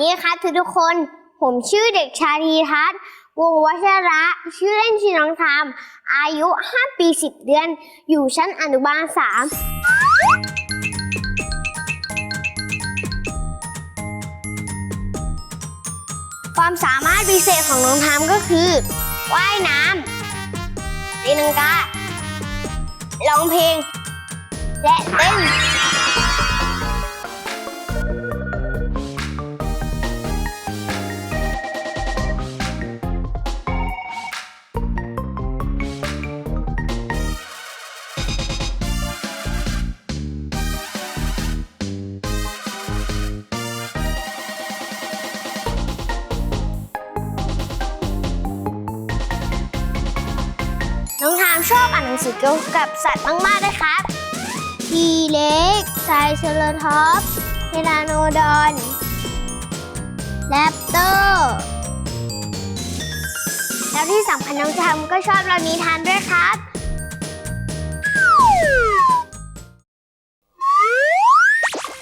ดีครับทุกทุกคน ผมชื่อเด็กชายธีทัศน์วงวัชระ ชื่อเล่นชื่อน้องทาม อายุ 5 ปี 10 เดือน อยู่ชั้นอนุบาล 3 ความสามารถพิเศษของน้องทามก็คือ ว่ายน้ำตีนังการ้องเพลง และเต้น งสือเกี่ยวกับสัตว์มากๆเลยครับทีเล็กไซเซอร์ท็อปเทรานโนดอนแรปเตอร์แล้วที่สำคัญน้องทามก็ชอบเรานิทานด้วยครับ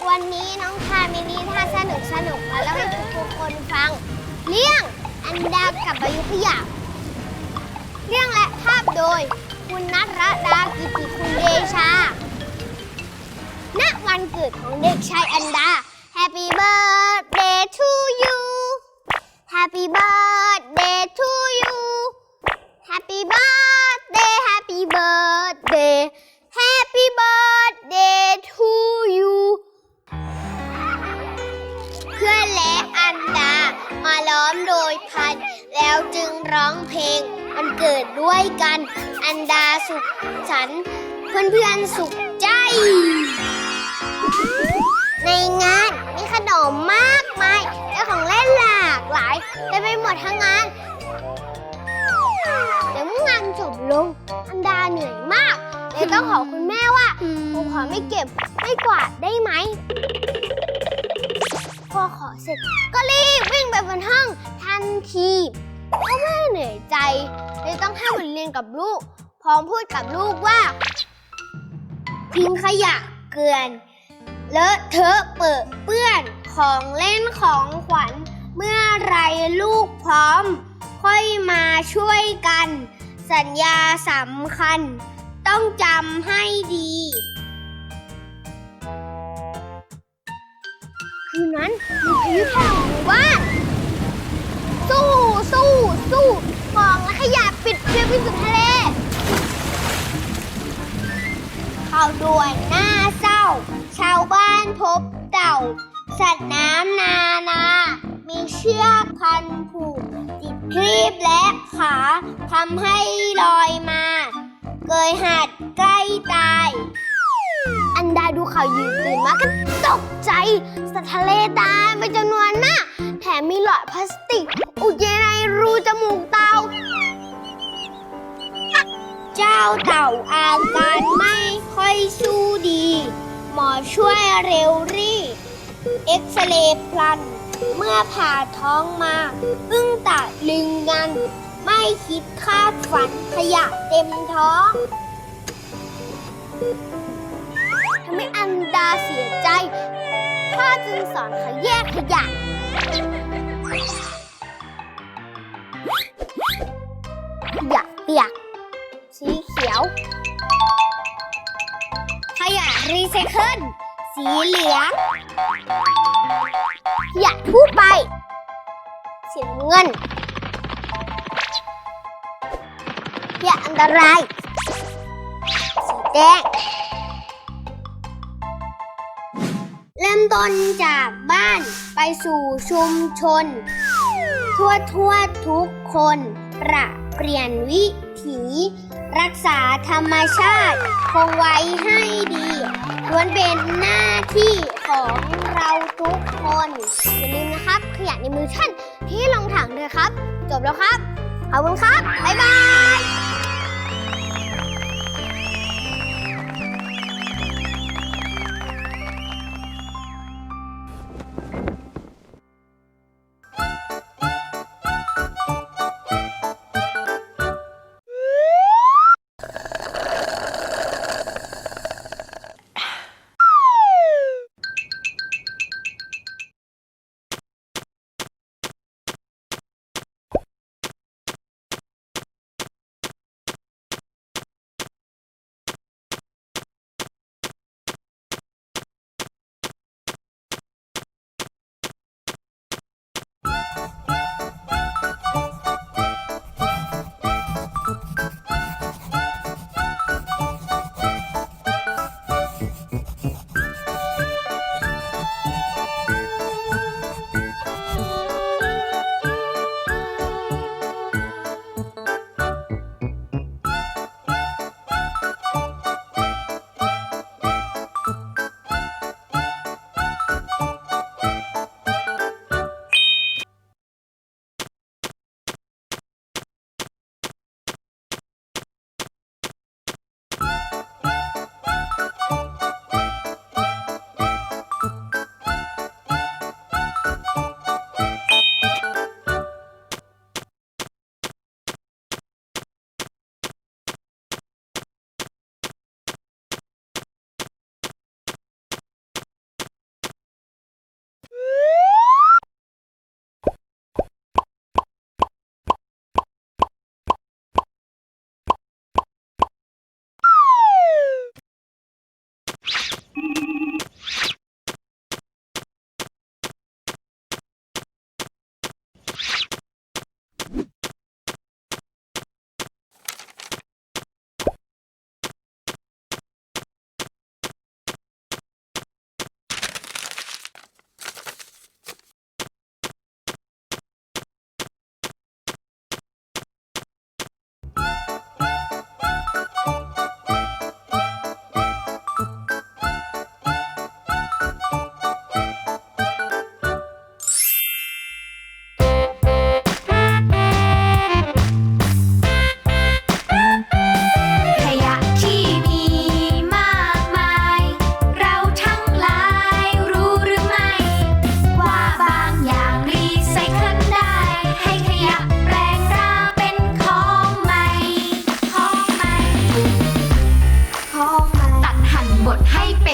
วันนี้น้องทามมีนิทานสนุกสนุกมาเล่าให้ทุกคนฟัง เรื่องอันดากับอายุขยะเรื่องและภาพโดย คุณนัทรดากิติคุณเดชา ณ วันเกิดของเด็กชายอันดา Happy birthday to you Happy birthday to you Happy birthday Happy birthday Happy birthday to you เพื่อนและอันดามาล้อมโดยพัน แล้วจึงร้องเพลงมันเกิดด้วยกัน อันดาสุขสันต์เพื่อนสุขใจ ในงานมีขนมมากมายและของเล่นหลากหลายเต็มไปหมดทั้งงานแต่เมื่องานจบลง อันดาเหนื่อยมากเลยต้องขอคุณแม่ว่าผมขอไม่เก็บไม่กวาดได้ไหมพอขอเสร็จก็รีบวิ่งไปบนห้องทันทีเพราะแม่เหนื่อยใจ เลยต้องให้บทเรียนกับลูก พร้อมพูดกับลูกว่า ทิ้งขยะเกลื่อนเลอะเทอะเปื้อเปื้อนของเล่นของขวัญ เมื่อไรลูกพร้อม ค่อยมาช่วยกัน สัญญาสำคัญ ต้องจำให้ดี คืนนั้นมีพายุถล่มหมู่บ้านสู้สู้สู้ กองและขยะปิดเพียงไปสุดทะเลข่าวด่วนหน้าเศร้า ชาวบ้านพบเต่า สัตว์น้ำนานา มีเชือกพันผูก ติดครีบและขาทำให้ลอยมา เกยหัดใกล้ตาย อันดาดูข่าวยืนตื่นมาก็ตกใจ สัตว์ทะเลตายเป็นจำนวนมาก แถมมีหลอดพลาสติก อุดอยู่ใน เร็วรีบเอ็กซเรย์พลัน เมื่อผ่าท้องมาอึ้งตะลึงงัน ไม่คิดคาดฝันขยะเต็มท้องทำให้อันดาเสียใจ พ่อจึงสอนเขาแยกขยะ ขยะเปียกสีเขียว ขยะรีไซเคิล สีเหลืองขยะทั่วไป สีเงินขยะอันตราย สีแดง เริ่มต้นจากบ้านไปสู่ชุมชน ทั่วทั่วทุกคน ประเปลี่ยนวิถี รักษาธรรมชาติ คงไว้ให้ดีล้วนเป็นหน้าที่ของเราทุกคนอย่าลืมนะครับ ขยะในมือท่านที่ลงถังเลยครับ จบแล้วครับ ขอบคุณครับ บ๊ายบาย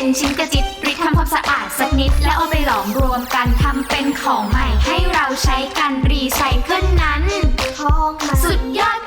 เป็นชิ้นกระจิตรีดทำความสะอาดสักนิด แล้วเอาไปหลอมรวมกันทำเป็นของใหม่ให้เราใช้กันรีไซเคิลนั้น ทองสุดยอด